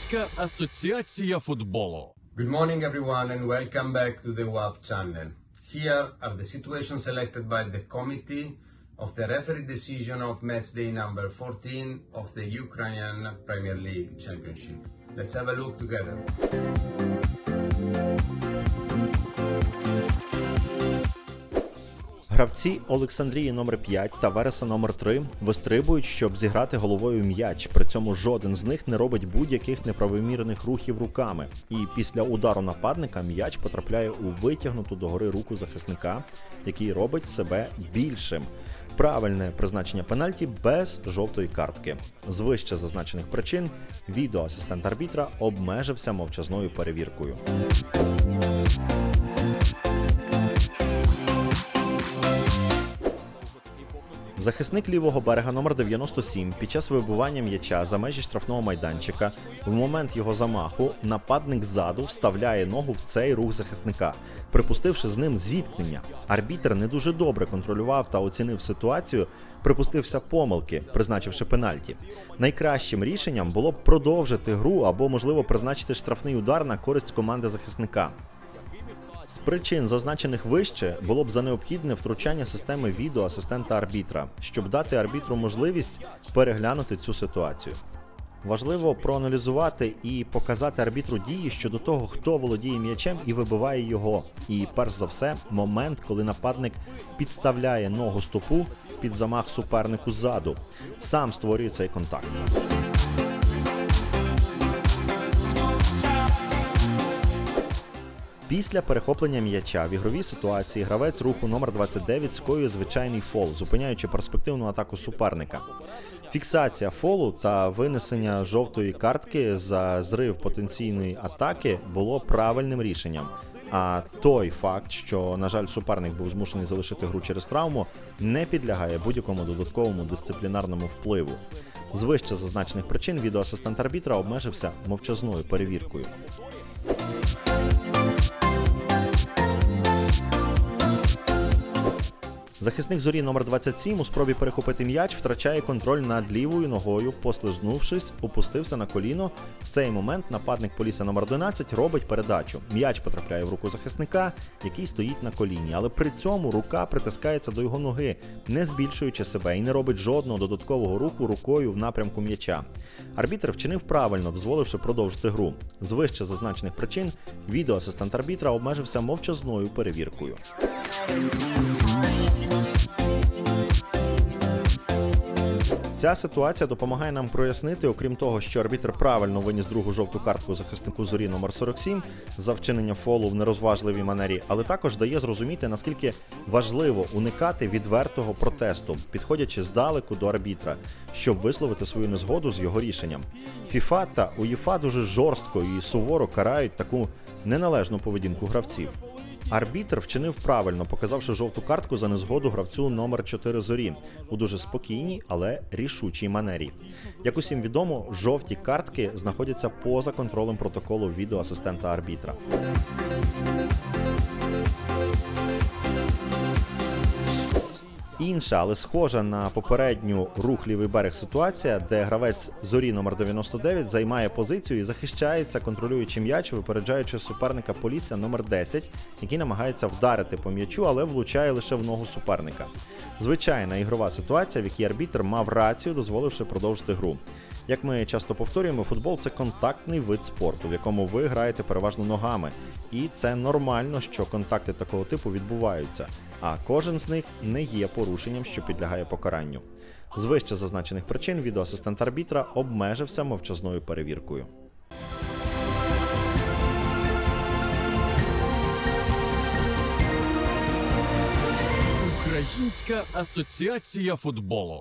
Українська асоціація футболу. Good morning, everyone, and welcome back to the WAF channel. Here are the situations selected by the committee of the referee decision of match day number 14 of the Ukrainian Premier League Championship. Let's have a look together. Гравці Олександрії номер 5 та Вереса номер 3 вистрибують, щоб зіграти головою м'яч. При цьому жоден з них не робить будь-яких неправомірних рухів руками. І після удару нападника м'яч потрапляє у витягнуту догори руку захисника, який робить себе більшим. Правильне призначення пенальті без жовтої картки. З вище зазначених причин відеоасистент арбітра обмежився мовчазною перевіркою. Захисник лівого берега номер 97 під час вибивання м'яча за межі штрафного майданчика в момент його замаху нападник ззаду вставляє ногу в цей рух захисника, припустивши з ним зіткнення. Арбітр не дуже добре контролював та оцінив ситуацію, припустився помилки, призначивши пенальті. Найкращим рішенням було б продовжити гру або, можливо, призначити штрафний удар на користь команди захисника. З причин, зазначених вище, було б за необхідне втручання системи відео асистента арбітра, щоб дати арбітру можливість переглянути цю ситуацію. Важливо проаналізувати і показати арбітру дії щодо того, хто володіє м'ячем і вибиває його. І перш за все, момент, коли нападник підставляє ногу стопу під замах супернику ззаду, сам створює цей контакт. Після перехоплення м'яча в ігровій ситуації гравець руху номер 29 скоює звичайний фол, зупиняючи перспективну атаку суперника. Фіксація фолу та винесення жовтої картки за зрив потенційної атаки було правильним рішенням. А той факт, що, на жаль, суперник був змушений залишити гру через травму, не підлягає будь-якому додатковому дисциплінарному впливу. З вище зазначених причин відеоасистент арбітра обмежився мовчазною перевіркою. Захисник зорі номер 27 у спробі перехопити м'яч втрачає контроль над лівою ногою, послизнувшись, опустився на коліно. В цей момент нападник поліса номер 11 робить передачу. М'яч потрапляє в руку захисника, який стоїть на коліні, але при цьому рука притискається до його ноги, не збільшуючи себе і не робить жодного додаткового руху рукою в напрямку м'яча. Арбітр вчинив правильно, дозволивши продовжити гру. З вище зазначених причин відеоасистент арбітра обмежився мовчазною перевіркою. Ця ситуація допомагає нам прояснити, окрім того, що арбітр правильно виніс другу жовту картку захиснику зорі номер 47 за вчинення фолу в нерозважливій манері, але також дає зрозуміти, наскільки важливо уникати відвертого протесту, підходячи здалеку до арбітра, щоб висловити свою незгоду з його рішенням. ФІФА та УЄФА дуже жорстко і суворо карають таку неналежну поведінку гравців. Арбітр вчинив правильно, показавши жовту картку за незгоду гравцю номер 4 зорі у дуже спокійній, але рішучій манері. Як усім відомо, жовті картки знаходяться поза контролем протоколу відеоасистента арбітра. Інша, але схожа на попередню рух лівий берег ситуація, де гравець зорі номер 99 займає позицію і захищається, контролюючи м'яч, випереджаючи суперника Полісся номер 10, який намагається вдарити по м'ячу, але влучає лише в ногу суперника. Звичайна ігрова ситуація, в якій арбітр мав рацію, дозволивши продовжити гру. Як ми часто повторюємо, футбол це контактний вид спорту, в якому ви граєте переважно ногами. І це нормально, що контакти такого типу відбуваються, а кожен з них не є порушенням, що підлягає покаранню. З вище зазначених причин відеоасистент арбітра обмежився мовчазною перевіркою. Українська асоціація футболу.